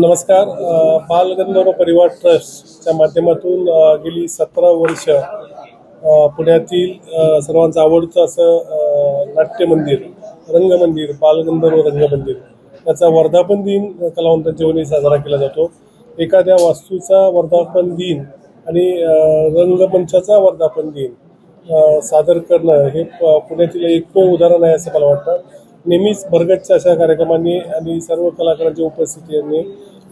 नमस्कार. बालगंधर्व परिवार ट्रस्टच्या माध्यमातून गेली सतरा वर्ष पुण्यातील सर्वांचं आवडतं असं नाट्यमंदिर नाट्य मंदिर रंगमंदिर बालगंधर्व रंगमंदिर. याचा वर्धापन दिन कलावंतांच्या वतीने साजरा केला जातो. एखाद्या वास्तूचा वर्धापन दिन आणि रंगमंचाचा वर्धापन दिन सादर करणं हे पुण्यातील एकमेव उदाहरण आहे असं मला वाटतं. नेहमीच भरगतच्या अशा कार्यक्रमांनी आणि सर्व कलाकारांच्या उपस्थितीने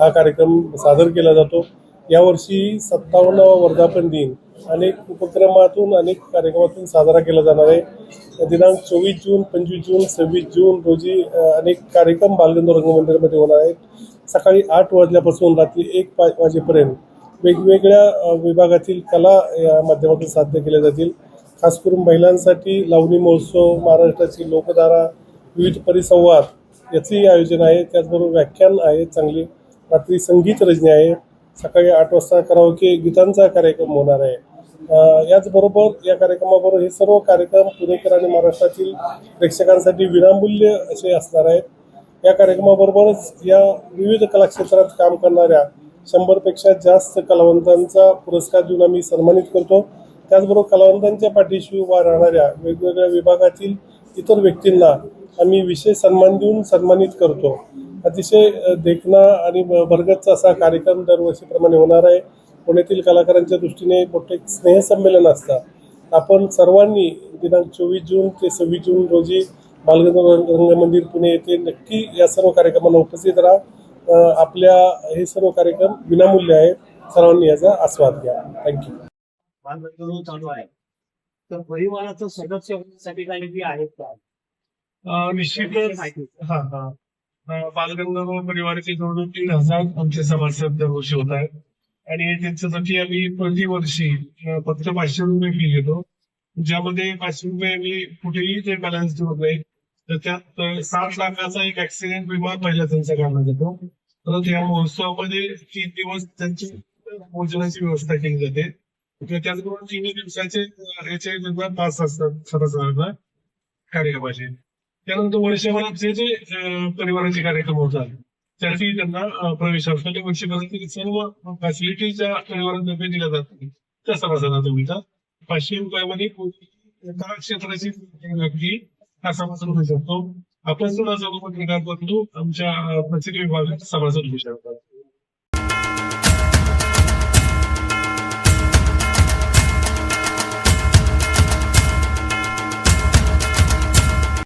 हा कार्यक्रम सादर केला जातो. यावर्षी सत्तावन्नावा वर्धापन दिन अनेक उपक्रमातून अनेक कार्यक्रमातून साजरा केला जाणार आहे. दिनांक चोवीस जून पंचवीस जून सव्वीस जून रोजी अनेक कार्यक्रम बालगंधर्व रंगमंदिरामध्ये होणार आहेत. सकाळी आठ वाजल्यापासून रात्री एक पाच वाजेपर्यंत वेगवेगळ्या विभागातील कला या माध्यमातून साध्य केल्या जातील. खास करून महिलांसाठी लावणी महोत्सव महाराष्ट्राची लोकधारा विविध परिसंवाद याचंही आयोजन आहे. त्याचबरोबर व्याख्यान आहे चांगली रात्री संगीत रजनी आहे. सकाळी आठ वाजता कराओके गीतांचा कार्यक्रम होणार आहे. याचबरोबर या कार्यक्रमाबरोबर हे सर्व कार्यक्रम पुणेकर आणि महाराष्ट्रातील प्रेक्षकांसाठी विनामूल्य असे असणार आहेत. या कार्यक्रमाबरोबरच या विविध कलाक्षेत्रात काम करणाऱ्या शंभरपेक्षा जास्त कलावंतांचा पुरस्कार देऊन आम्ही सन्मानित करतो. त्याचबरोबर कलावंतांच्या पाठीशी उभा राहणाऱ्या वेगवेगळ्या विभागातील इतर व्यक्तींना आम्ही विशेष सन्मान देऊन सन्मानित करतो. अतिशय देखणा आणि ब- भरगतचा असा कार्यक्रम दरवर्षीप्रमाणे होणार आहे. पुण्यातील कलाकारांच्या दृष्टीने मोठे स्नेहसंमेलन असतात आपण सर्वांनी दिनांक चोवीस जून ते सव्वीस जून रोजी बालगंधर्व रंगमंदिर पुणे येथे नक्की या सर्व कार्यक्रमांना उपस्थित राहा. आपल्या हे सर्व कार्यक्रम विनामूल्य आहे सर्वांनी याचा आस्वाद घ्या. थँक्यू बालगंधर्व चालू आहे. तर परिवाराचं सदस्य होण्यासाठी काही आहेत का? निश्चितच हा हा. बालगंधर्व परिवाराचे जवळजवळ तीन हजार आमचे सभासद दरवर्षी होत आहेत. आणि त्यांच्यासाठी आम्ही प्रतिवर्षी फक्त पाचशे रुपये फी घेतो. ज्यामध्ये पाचशे रुपये आम्ही कुठेही ते बॅलन्स ठेवत नाही तर त्यात सात लाखाचा एक ऍक्सिडेंट विमा पहिला त्यांचा करण्यात येतो परत या महोत्सवामध्ये तीन दिवस त्यांची भोजनाची व्यवस्था केली जाते. तर त्याचबरोबर तीन दिवसाचे ह्याचे याचे तास असतात सभासदांना कार्यक्रमाचे. त्यानंतर वर्षभरात जे जे परिवाराचे कार्यक्रम होतात त्याची त्यांना प्रवेश असतो आणि म्हणजे वर्षभरातील सर्व फॅसिलिटी ज्या परिवारातर्फे दिल्या जातात त्या सभासदांना मिळतात पाचशे रुपयामध्ये कोणतीही क्षेत्राची व्यक्ती हा सभासद होऊ शकतो. आपण सुद्धा सर्व पत्रकार बंधू आमच्या प्रसिद्ध प्रसिद्धी विभागात सभासद होऊ शकतात.